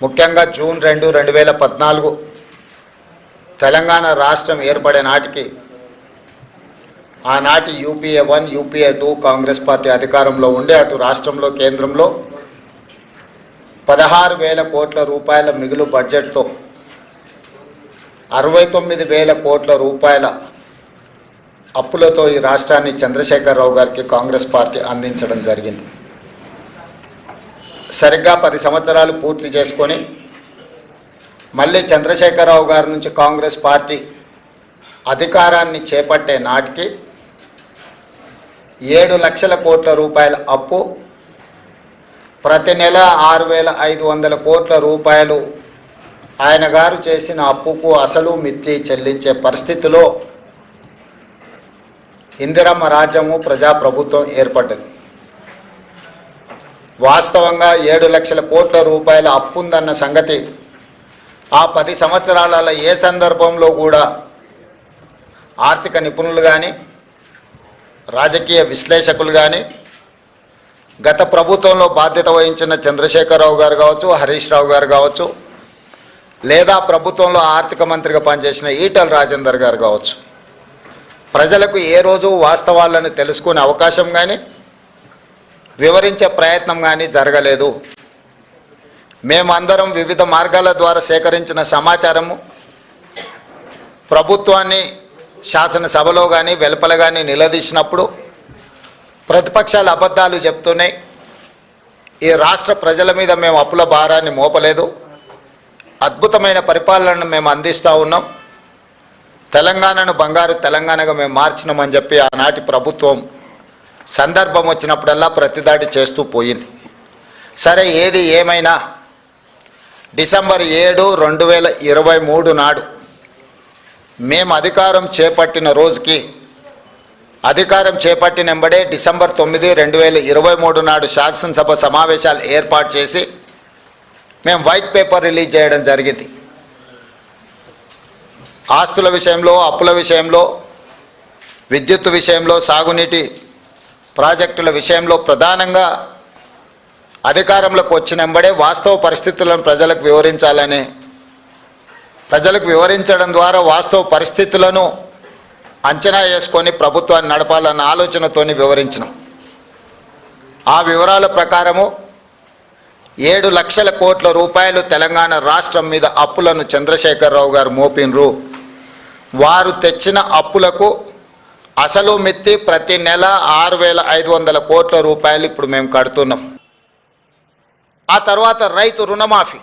ముఖ్యంగా జూన్ రెండు రెండు వేల పద్నాలుగు తెలంగాణ రాష్ట్రం ఏర్పడే నాటికి ఆనాటి UPA one UPA two Congress party అధికారంలో ఉండే అటు రాష్ట్రంలో కేంద్రంలో పదహారు వేల కోట్ల రూపాయల మిగులు బడ్జెట్తో అరవై తొమ్మిది వేల కోట్ల రూపాయల అప్పులతో ఈ రాష్ట్రాన్ని చంద్రశేఖరరావు గారికి కాంగ్రెస్ పార్టీ అందించడం జరిగింది. సరిగ్గా పది సంవత్సరాలు పూర్తి చేసుకొని మళ్ళీ చంద్రశేఖరరావు గారి నుంచి కాంగ్రెస్ పార్టీ అధికారాన్ని చేపట్టే నాటికి ఏడు లక్షల కోట్ల రూపాయల అప్పు ప్రతి నెల ఆరు వేల ఐదు వందల కోట్ల రూపాయలు ఆయన గారు చేసిన అప్పుకు అసలు మిత్తి చెల్లించే పరిస్థితిలో ఇందిరమ్మ రాజ్యము ప్రజాప్రభుత్వం ఏర్పడ్డది. వాస్తవంగా ఏడు లక్షల కోట్ల రూపాయల అప్పు ఉందన్న సంగతి ఆ పది సంవత్సరాలలో ఏ సందర్భంలో కూడా ఆర్థిక నిపుణులు కానీ రాజకీయ విశ్లేషకులు కానీ గత ప్రభుత్వంలో బాధ్యత వహించిన చంద్రశేఖరరావు గారు కావచ్చు హరీష్ రావు గారు కావచ్చు లేదా ప్రభుత్వంలో ఆర్థిక మంత్రిగా పనిచేసిన ఈటల రాజేందర్ గారు కావచ్చు ప్రజలకు ఏ రోజు వాస్తవాలను తెలుసుకునే అవకాశం కానీ వివరించే ప్రయత్నం కానీ జరగలేదు. మేమందరం వివిధ మార్గాల ద్వారా సేకరించిన సమాచారము ప్రభుత్వాన్ని శాసనసభలో కానీ వెలుపల కానీ నిలదీసినప్పుడు ప్రతిపక్షాలు అబద్ధాలు చెప్తున్నాయి. ఈ రాష్ట్ర ప్రజల మీద మేము అప్పుల భారాన్ని మోపలేదు. అద్భుతమైన పరిపాలనను మేము అందిస్తూ ఉన్నాం. తెలంగాణను బంగారు తెలంగాణగా మేము మార్చినామని చెప్పి ఆనాటి ప్రభుత్వం సందర్భం వచ్చినప్పుడల్లా ప్రతిదాడి చేస్తూ పోయింది. సరే ఏది ఏమైనా? డిసెంబర్ ఏడు రెండు వేల ఇరవై మూడు నాడు మేము అధికారం చేపట్టిన రోజుకి అధికారం చేపట్టిన వెంబడే డిసెంబర్ తొమ్మిది రెండు వేల ఇరవై మూడు నాడు శాసనసభ సమావేశాలు ఏర్పాటు చేసి మేము వైట్ పేపర్ రిలీజ్ చేయడం జరిగింది. ఆస్తుల విషయంలో అప్పుల విషయంలో విద్యుత్ విషయంలో సాగునీటి ప్రాజెక్టుల విషయంలో ప్రధానంగా అధికారంలోకి వచ్చిన వాస్తవ పరిస్థితులను ప్రజలకు వివరించాలని ప్రజలకు వివరించడం ద్వారా వాస్తవ పరిస్థితులను అంచనా వేసుకొని ప్రభుత్వాన్ని నడపాలన్న ఆలోచనతో వివరించినాం. ఆ వివరాల ప్రకారము ఏడు లక్షల కోట్ల రూపాయలు తెలంగాణ రాష్ట్రం మీద అప్పులను చంద్రశేఖరరావు గారు మోపినరు. వారు తెచ్చిన అప్పులకు అసలు మిత్తి ప్రతి నెల ఆరు వేల ఐదు వందల కోట్ల రూపాయలు ఇప్పుడు మేము కడుతున్నాం. ఆ తర్వాత రైతు రుణమాఫీ.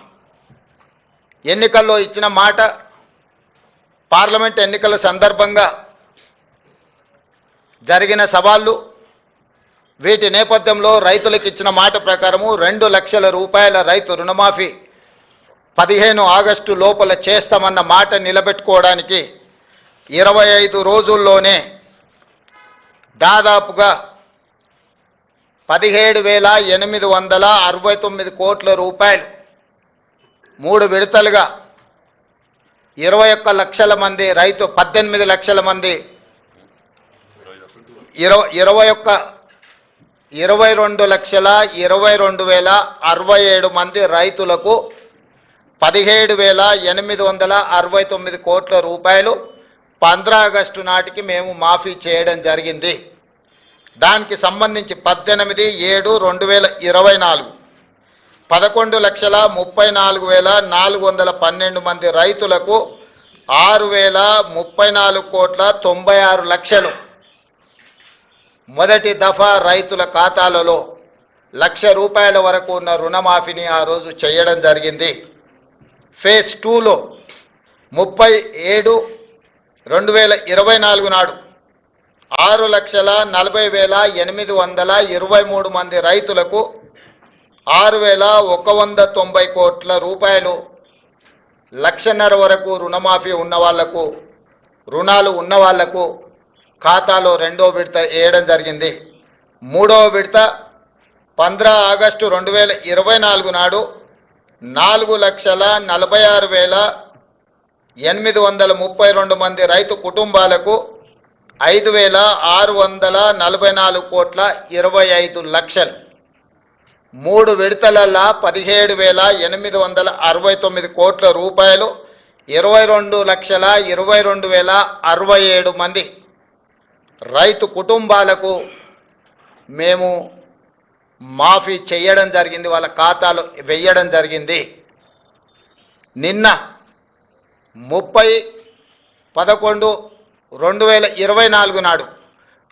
ఎన్నికల్లో ఇచ్చిన మాట పార్లమెంట్ ఎన్నికల సందర్భంగా జరిగిన సవాళ్ళు వీటి నేపథ్యంలో రైతులకు ఇచ్చిన మాట ప్రకారము రెండు లక్షల రూపాయల రైతు రుణమాఫీ పదిహేను ఆగస్టు లోపల చేస్తామన్న మాట నిలబెట్టుకోవడానికి ఇరవై ఐదు రోజుల్లోనే దాదాపుగా పదిహేడు వేల ఎనిమిది వందల అరవై తొమ్మిది కోట్ల రూపాయలు మూడు విడతలుగా ఇరవై ఒక్క లక్షల మంది రైతు పద్దెనిమిది లక్షల మంది ఇరవై ఇరవై ఒక్క ఇరవై రెండు లక్షల ఇరవై రెండు వేల అరవై ఏడు మంది రైతులకు పదిహేడు వేల ఎనిమిది వందల అరవై తొమ్మిది కోట్ల రూపాయలు పంద్రా ఆగస్టు నాటికి మేము మాఫీ చేయడం జరిగింది. దానికి సంబంధించి పద్దెనిమిది ఏడు రెండు వేల ఇరవై నాలుగు. పదకొండు లక్షల ముప్పై నాలుగు వేల నాలుగు వందల పన్నెండు మంది రైతులకు ఆరు వేల ముప్పై నాలుగు కోట్ల తొంభై ఆరు లక్షలు. మొదటి దఫా రైతుల ఖాతాలలో లక్ష రూపాయల వరకు ఉన్న రుణమాఫీని ఆ రోజు చేయడం జరిగింది. ఫేజ్ టూలో ముప్పై ఏడు రెండు వేల ఇరవై నాలుగు నాడు ఆరు లక్షల నలభై వేల ఎనిమిది వందల ఇరవై మూడు మంది రైతులకు ఆరు వేల ఒక వంద తొంభై కోట్ల రూపాయలు లక్షన్నర వరకు రుణమాఫీ ఉన్న వాళ్ళకు రుణాలు ఉన్న వాళ్ళకు ఖాతాలో రెండో విడత వేయడం జరిగింది. మూడవ విడత పంద్రా ఆగస్టు రెండు వేల ఇరవై నాలుగు నాడు నాలుగు లక్షల నలభై ఆరు వేల ఎనిమిది వందల ముప్పై రెండు మంది రైతు కుటుంబాలకు ఐదు వేల ఆరు వందల నలభై నాలుగు కోట్ల ఇరవై ఐదు లక్షలు. మూడు విడతలల్లా పదిహేడు వేల ఎనిమిది వందల అరవై తొమ్మిది కోట్ల రూపాయలు ఇరవై రెండు లక్షల ఇరవై రెండు వేల అరవై ఏడు మంది రైతు కుటుంబాలకు మేము మాఫీ చేయడం జరిగింది వాళ్ళ ఖాతాలు వెయ్యడం జరిగింది. నిన్న ముప్పై పదకొండు రెండు వేల ఇరవై నాలుగు నాడు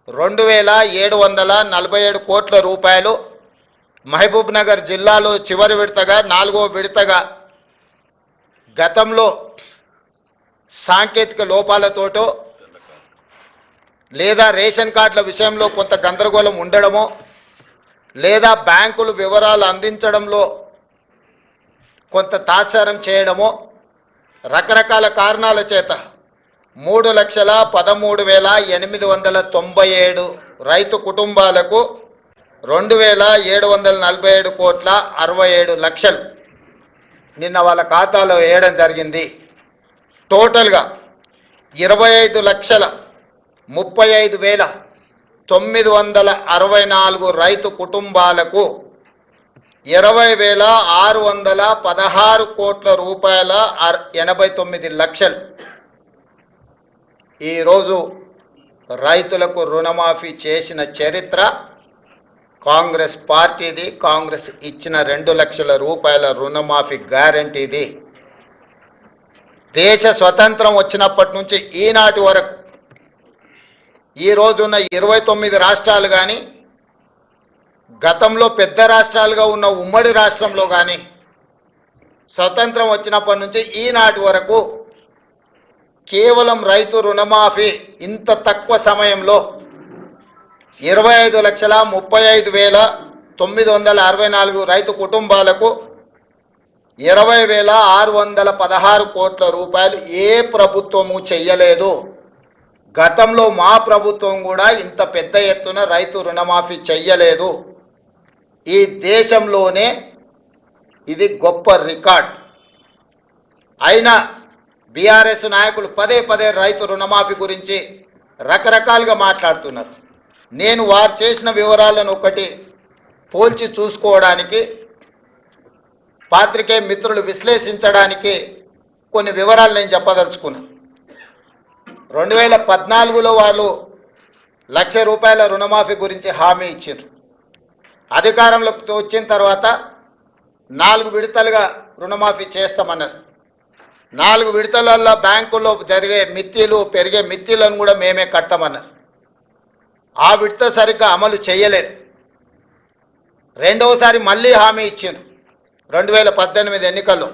రెండు వేల ఏడు వందల నలభై ఏడు కోట్ల రూపాయలు మహబూబ్ నగర్ జిల్లాలో చివరి విడతగా నాలుగో విడతగా గతంలో సాంకేతిక లోపాలతోటో లేదా రేషన్ కార్డుల విషయంలో కొంత గందరగోళం ఉండడమో లేదా బ్యాంకులు వివరాలు అందించడంలో కొంత తాత్సారం చేయడమో రకరకాల కారణాల చేత మూడు లక్షల పదమూడు వేల ఎనిమిది వందల తొంభై ఏడు రైతు కుటుంబాలకు రెండు వేల ఏడు వందల నలభై ఏడు కోట్ల అరవై ఏడు లక్షలు. నిన్న వాళ్ళ ఖాతాలో వేయడం జరిగింది. టోటల్గా ఇరవై ఐదు లక్షల ముప్పై ఐదు వేల తొమ్మిది వందల అరవై నాలుగు రైతు కుటుంబాలకు ఇరవై వేల ఆరు వందల పదహారు కోట్ల రూపాయల ఎనభై తొమ్మిది లక్షలు. ఈరోజు రైతులకు రుణమాఫీ చేసిన చరిత్ర కాంగ్రెస్ పార్టీది కాంగ్రెస్ ఇచ్చిన రెండు లక్షల రూపాయల రుణమాఫీ గ్యారంటీది. దేశ స్వతంత్రం వచ్చినప్పటి నుంచి ఈనాటి వరకు ఈ రోజున్న ఇరవై తొమ్మిది రాష్ట్రాలు కానీ గతంలో పెద్ద రాష్ట్రాలుగా ఉన్న ఉమ్మడి రాష్ట్రంలో కానీ స్వతంత్రం వచ్చినప్పటి నుంచి ఈనాటి వరకు కేవలం రైతు రుణమాఫీ ఇంత తక్కువ సమయంలో ఇరవై ఐదు లక్షల ముప్పై ఐదు వేల తొమ్మిది వందల అరవై నాలుగు రైతు కుటుంబాలకు ఇరవై వేల ఆరు వందల పదహారు కోట్ల రూపాయలు ఏ ప్రభుత్వము చెయ్యలేదు. గతంలో మా ప్రభుత్వం కూడా ఇంత పెద్ద ఎత్తున రైతు రుణమాఫీ చెయ్యలేదు. ఈ దేశంలోనే ఇది గొప్ప రికార్డ్. అయినా బీఆర్ఎస్ నాయకులు పదే పదే రైతు రుణమాఫీ గురించి రకరకాలుగా మాట్లాడుతున్నారు. నేను వారు చేసిన వివరాలను ఒకటి పోల్చి చూసుకోవడానికి పాత్రికే మిత్రులు విశ్లేషించడానికి కొన్ని వివరాలు నేను చెప్పదలుచుకున్నాను రెండు వేల పద్నాలుగులో వాళ్ళు లక్ష రూపాయల రుణమాఫీ గురించి హామీ ఇచ్చారు. అధికారంలోకి వచ్చిన తర్వాత నాలుగు విడతలుగా రుణమాఫీ చేస్తామన్నారు. నాలుగు విడతలల్లో బ్యాంకుల్లో జరిగే మిత్తిలు పెరిగే మిత్తిలను కూడా మేమే కడతామన్నారు. ఆ విడత సరిగ్గా అమలు చేయలేదు. రెండవసారి మళ్ళీ హామీ ఇచ్చిండ్రు. రెండు వేల పద్దెనిమిది ఎన్నికల్లో.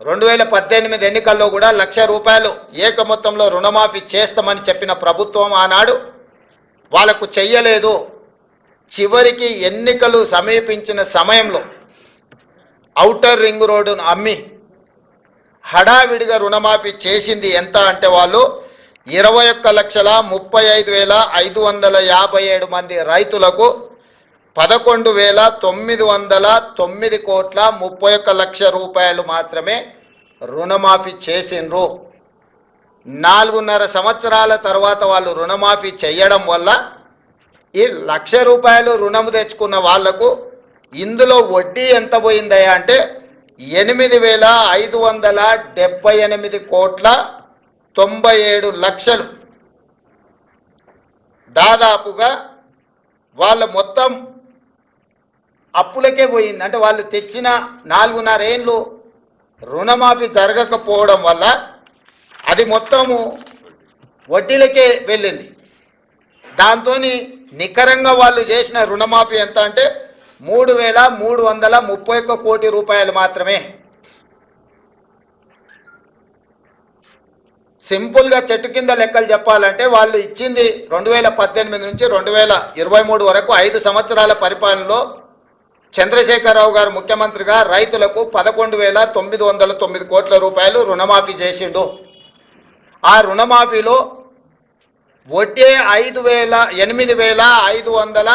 రెండు వేల పద్దెనిమిది ఎన్నికల్లో కూడా లక్ష రూపాయలు ఏక మొత్తంలో రుణమాఫీ చేస్తామని చెప్పిన ప్రభుత్వం ఆనాడు వాళ్ళకు చెయ్యలేదు. చివరికి ఎన్నికలు సమీపించిన సమయంలో ఔటర్ రింగ్ రోడ్డును అమ్మి హడావిడిగా రుణమాఫీ చేసింది ఎంత అంటే వాళ్ళు ఇరవై ఒక్క లక్షల ముప్పై ఐదు వేల ఐదు వందల యాభై ఏడు మంది రైతులకు పదకొండు వేల తొమ్మిది వందల తొమ్మిది కోట్ల ముప్పై ఒక్క లక్ష రూపాయలు మాత్రమే రుణమాఫీ చేసిండ్రు. నాలుగున్నర సంవత్సరాల తర్వాత వాళ్ళు రుణమాఫీ చేయడం వల్ల ఈ లక్ష రూపాయలు రుణము తెచ్చుకున్న వాళ్ళకు ఇందులో వడ్డీ ఎంత పోయిందయ్యా అంటే ఎనిమిది వేల ఐదు వందల డెబ్బై ఎనిమిది కోట్ల తొంభై ఏడు లక్షలు. దాదాపుగా వాళ్ళ మొత్తం అప్పులకే పోయింది. అంటే వాళ్ళు తెచ్చిన నాలుగున్నరేళ్ళు రుణమాఫీ జరగకపోవడం వల్ల అది మొత్తము వడ్డీలకే వెళ్ళింది. దాంతో నికరంగా వాళ్ళు చేసిన రుణమాఫీ ఎంత అంటే మూడు వేల మూడు వందల ముప్పై ఒక్క కోటి రూపాయలు మాత్రమే. సింపుల్గా చెట్టు కింద లెక్కలు చెప్పాలంటే వాళ్ళు ఇచ్చింది రెండు వేల పద్దెనిమిది నుంచి రెండు వేల ఇరవై మూడు వరకు ఐదు సంవత్సరాల పరిపాలనలో చంద్రశేఖరరావు గారు ముఖ్యమంత్రిగా రైతులకు పదకొండు వేల తొమ్మిది వందల తొమ్మిది కోట్ల రూపాయలు రుణమాఫీ చేసిండు. ఆ రుణమాఫీలో వడ్డీ ఐదు వేల ఎనిమిది వేల ఐదు వందల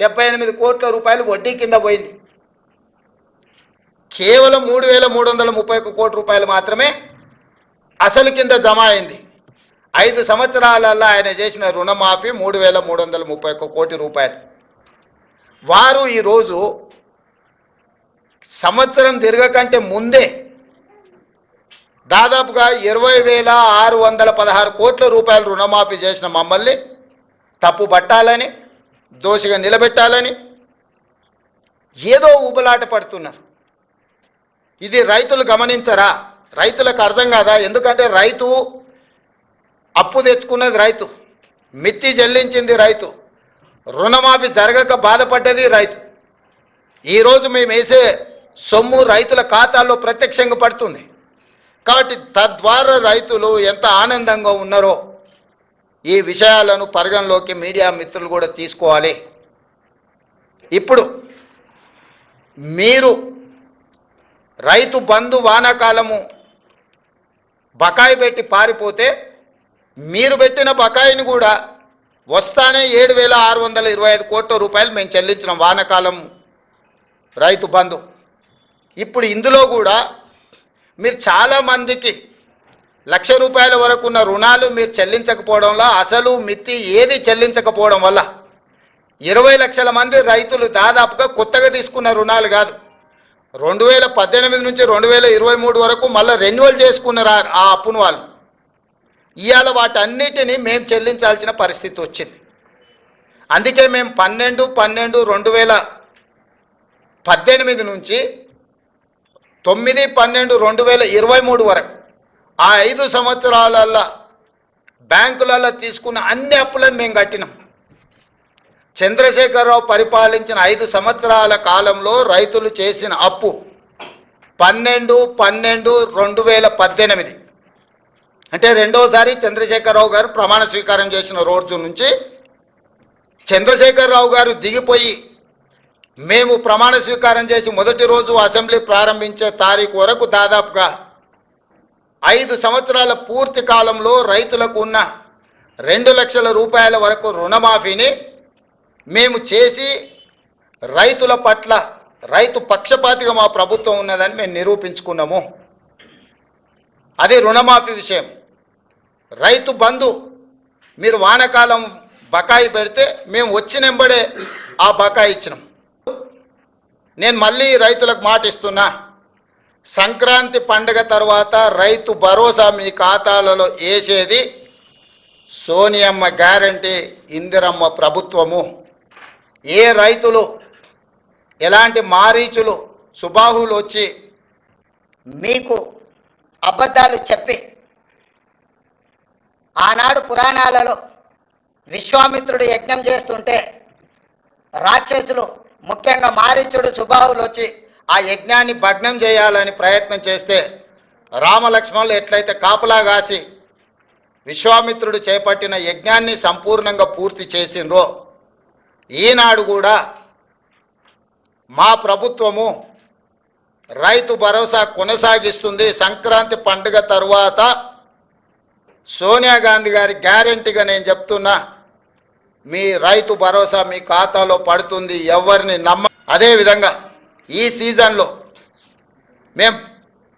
డెబ్బై ఎనిమిది కోట్ల రూపాయలు వడ్డీ కింద పోయింది. కేవలం మూడు వేల మూడు వందల ముప్పై ఒక్క కోటి రూపాయలు మాత్రమే అసలు కింద జమ అయింది. ఐదు సంవత్సరాలలో ఆయన చేసిన రుణమాఫీ మూడు వేల మూడు వందల ముప్పై ఒక్క కోటి రూపాయలు. వారు ఈరోజు సంవత్సరం తిరగకంటే ముందే దాదాపుగా ఇరవై వేల ఆరు వందల పదహారు కోట్ల రూపాయలు రుణమాఫీ చేసిన మమ్మల్ని తప్పు పట్టాలని దోషిగా నిలబెట్టాలని ఏదో ఊబలాట పడుతున్నారు. ఇది రైతులు గమనించరా? రైతులకు అర్థం కాదా? ఎందుకంటే రైతు అప్పు తెచ్చుకున్నది రైతు మిత్తి చెల్లించింది రైతు రుణమాఫీ జరగక బాధపడ్డది రైతు. ఈరోజు మేము వేసే సొమ్ము రైతుల ఖాతాల్లో ప్రత్యక్షంగా పడుతుంది. కాబట్టి తద్వారా రైతులు ఎంత ఆనందంగా ఉన్నారో ఈ విషయాలను పరిగణలోకి మీడియా మిత్రులు కూడా తీసుకోవాలి. ఇప్పుడు మీరు రైతు బంధు వానాకాలము బకాయి పెట్టి పారిపోతే మీరు పెట్టిన బకాయిని కూడా వస్తానే ఏడు వేల ఆరు వందల ఇరవై ఐదు కోట్ల రూపాయలు మేము చెల్లించిన వానాకాలం రైతు బంధు. ఇప్పుడు ఇందులో కూడా మీరు చాలామందికి లక్ష రూపాయల వరకు ఉన్న రుణాలు మీరు చెల్లించకపోవడంలో అసలు మిత్తి ఏది చెల్లించకపోవడం వల్ల ఇరవై లక్షల మంది రైతులు దాదాపుగా కొత్తగా తీసుకున్న రుణాలు కాదు. రెండు వేల పద్దెనిమిది నుంచి రెండు వేల ఇరవై మూడు వరకు మళ్ళీ రెన్యువల్ చేసుకున్నారు ఆ- ఆ అప్పును వాళ్ళు. ఇవాళ వాటన్నిటిని మేము చెల్లించాల్సిన పరిస్థితి వచ్చింది. అందుకే మేము పన్నెండు పన్నెండు రెండు వేల పద్దెనిమిది నుంచి తొమ్మిది పన్నెండు రెండు వేల ఇరవై మూడు వరకు. ఆ ఐదు సంవత్సరాలల్లో బ్యాంకులలో తీసుకున్న అన్ని అప్పులను మేము కట్టినాం. చంద్రశేఖరరావు పరిపాలించిన ఐదు సంవత్సరాల కాలంలో రైతులు చేసిన అప్పు పన్నెండు పన్నెండు రెండు వేల పద్దెనిమిది. అంటే రెండోసారి చంద్రశేఖరరావు గారు ప్రమాణ స్వీకారం చేసిన రోజు నుంచి చంద్రశేఖరరావు గారు దిగిపోయి మేము ప్రమాణ స్వీకారం చేసి మొదటి రోజు అసెంబ్లీ ప్రారంభించే తారీఖు వరకు దాదాపుగా ఐదు సంవత్సరాల పూర్తి కాలంలో రైతులకు ఉన్న రెండు లక్షల రూపాయల వరకు రుణమాఫీని మేము చేసి రైతుల పట్ల రైతు పక్షపాతిగా మా ప్రభుత్వం ఉన్నదని మేము నిరూపించుకున్నాము. అది రుణమాఫీ విషయం. రైతు బంధు మీరు వానాకాలం బకాయి పెడితే మేము వచ్చినెంబడే ఆ బకాయి ఇచ్చినాం. నేను మళ్ళీ రైతులకు మాట ఇస్తున్నా. సంక్రాంతి పండుగ తర్వాత రైతు భరోసా మీ ఖాతాలలో వేసేది సోనియమ్మ గ్యారంటీ ఇందిరమ్మ ప్రభుత్వము. ఏ రైతులు ఎలాంటి మారీచులు సుబాహులు వచ్చి మీకు అబద్ధాలు చెప్పి ఆనాడు పురాణాలలో విశ్వామిత్రుడు యజ్ఞం చేస్తుంటే రాక్షసులు ముఖ్యంగా మారీచుడు సుబాహులు వచ్చి ఆ యజ్ఞాన్ని భగ్నం చేయాలని ప్రయత్నం చేస్తే రామలక్ష్మణులు ఎట్లయితే కాపలా కాసి విశ్వామిత్రుడు చేపట్టిన యజ్ఞాన్ని సంపూర్ణంగా పూర్తి చేసిండ్రో ఈనాడు కూడా మా ప్రభుత్వము రైతు భరోసా కొనసాగిస్తుంది. సంక్రాంతి పండుగ తరువాత సోనియా గాంధీ గారి గ్యారెంటీగా నేను చెప్తున్నా మీ రైతు భరోసా మీ ఖాతాలో పడుతుంది ఎవరిని నమ్మ అదేవిధంగా ఈ సీజన్లో మేం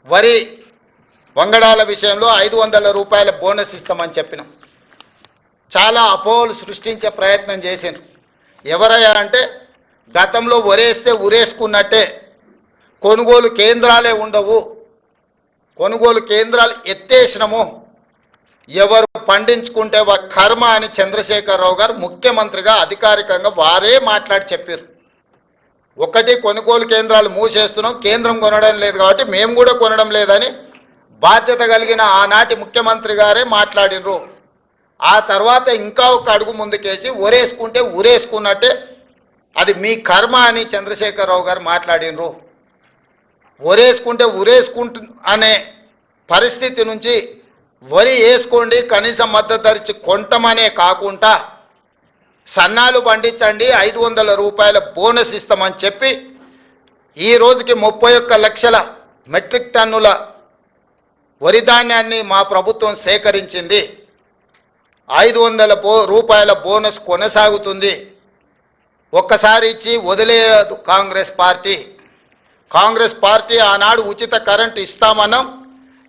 వరి వంగడాల విషయంలో ఐదు వందల రూపాయల బోనస్ ఇస్తామని చెప్పినాం. చాలా అపోహలు సృష్టించే ప్రయత్నం చేసిండ్రు. ఎవరయ్యా అంటే గతంలో వరేస్తే ఉరేసుకున్నట్టే కొనుగోలు కేంద్రాలే ఉండవు. కొనుగోలు కేంద్రాలు ఎత్తేసినాము. ఎవరు పండించుకుంటే వా కర్మ అని చంద్రశేఖరరావు గారు ముఖ్యమంత్రిగా అధికారికంగా వారే మాట్లాడి చెప్పారు. ఒకటి కొనుగోలు కేంద్రాలు మూసేస్తున్నాం కేంద్రం కొనడం లేదు కాబట్టి మేము కూడా కొనడం లేదని బాధ్యత కలిగిన ఆనాటి ముఖ్యమంత్రి గారే మాట్లాడినరు ఆ తర్వాత ఇంకా ఒక అడుగు ముందుకేసి ఉరేసుకుంటే ఉరేసుకున్నట్టే అది మీ కర్మ అని చంద్రశేఖరరావు గారు మాట్లాడినరు ఒరేసుకుంటే ఉరేసుకుంటు అనే పరిస్థితి నుంచి వరి వేసుకోండి కనీసం మద్దతు ధరించి కొంటమనే కాకుండా సన్నాలు పండించండి ఐదు వందల రూపాయల బోనస్ ఇస్తామని చెప్పి ఈ రోజుకి ముప్పై ఒక్క లక్షల మెట్రిక్ టన్నుల వరి ధాన్యాన్ని మా ప్రభుత్వం సేకరించింది. ఐదు వందల బో రూపాయల బోనస్ కొనసాగుతుంది. ఒక్కసారి ఇచ్చి వదిలేయదు కాంగ్రెస్ పార్టీ. కాంగ్రెస్ పార్టీ ఆనాడు ఉచిత కరెంట్ ఇస్తామన్నాం.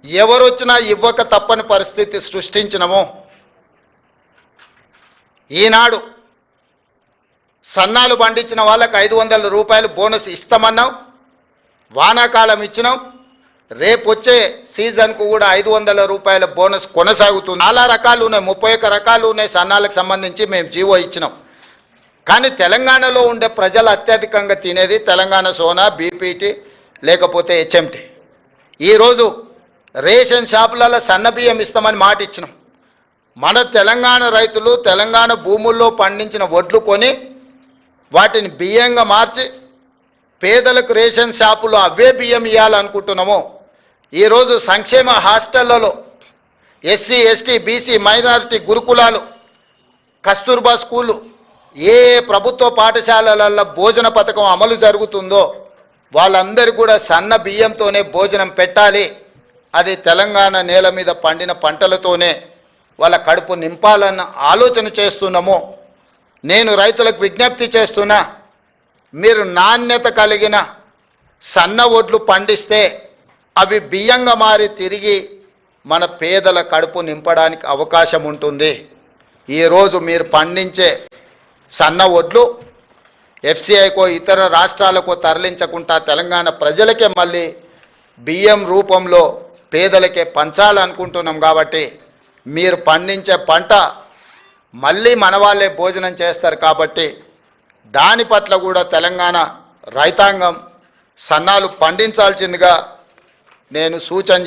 ఎవరొచ్చినా ఇవ్వక తప్పని పరిస్థితి సృష్టించినము. ఈనాడు సన్నాలు పండించిన వాళ్ళకి ఐదు వందల రూపాయలు బోనస్ ఇస్తామన్నాం వానాకాలం ఇచ్చినాం రేపు వచ్చే సీజన్కు కూడా ఐదు వందల రూపాయల బోనస్ కొనసాగుతుంది. చాలా రకాలు ఉన్నాయి ముప్పై ఒక్క రకాలు ఉన్నాయి సన్నాలకు సంబంధించి మేము జీవో ఇచ్చినాం. కానీ తెలంగాణలో ఉండే ప్రజలు అత్యధికంగా తినేది తెలంగాణ సోనా బీపీటీ లేకపోతే హెచ్ఎంటీ. ఈరోజు రేషన్ షాపులలో సన్న బియ్యం ఇస్తామని మాట ఇచ్చినాం. మన తెలంగాణ రైతులు తెలంగాణ భూముల్లో పండించిన వడ్లు కొని వాటిని బియ్యంగా మార్చి పేదలకు రేషన్ షాపులో అవే బియ్యం ఇవ్వాలనుకుంటున్నాము ఈరోజు సంక్షేమ హాస్టళ్ళలో ఎస్సీ ఎస్టీ బీసీ మైనారిటీ గురుకులాలు కస్తూర్బా స్కూలు ఏ ఏ ప్రభుత్వ పాఠశాలలలో భోజన పథకం అమలు జరుగుతుందో వాళ్ళందరూ కూడా సన్న బియ్యంతోనే భోజనం పెట్టాలి. అది తెలంగాణ నేల మీద పండిన పంటలతోనే వాళ్ళ కడుపు నింపాలన్న ఆలోచన చేస్తున్నాము. నేను రైతులకు విజ్ఞప్తి చేస్తున్నా మీరు నాణ్యత కలిగిన సన్న ఒడ్లు పండిస్తే అవి బియ్యంగా మారి తిరిగి మన పేదల కడుపు నింపడానికి అవకాశం ఉంటుంది. ఈరోజు మీరు పండించే సన్న ఒడ్లు ఎఫ్సిఐకో ఇతర రాష్ట్రాలకు తరలించకుండా తెలంగాణ ప్రజలకే మళ్ళీ బియ్యం రూపంలో పేదలకే పంచాలనుకుంటున్నాం కాబట్టి మీరు పండించే పంట మళ్ళీ మన వాళ్ళే భోజనం చేస్తారు కాబట్టి దాని పట్ల కూడా తెలంగాణ రైతాంగం సన్నాలు పండించాల్సిందిగా నేను సూచన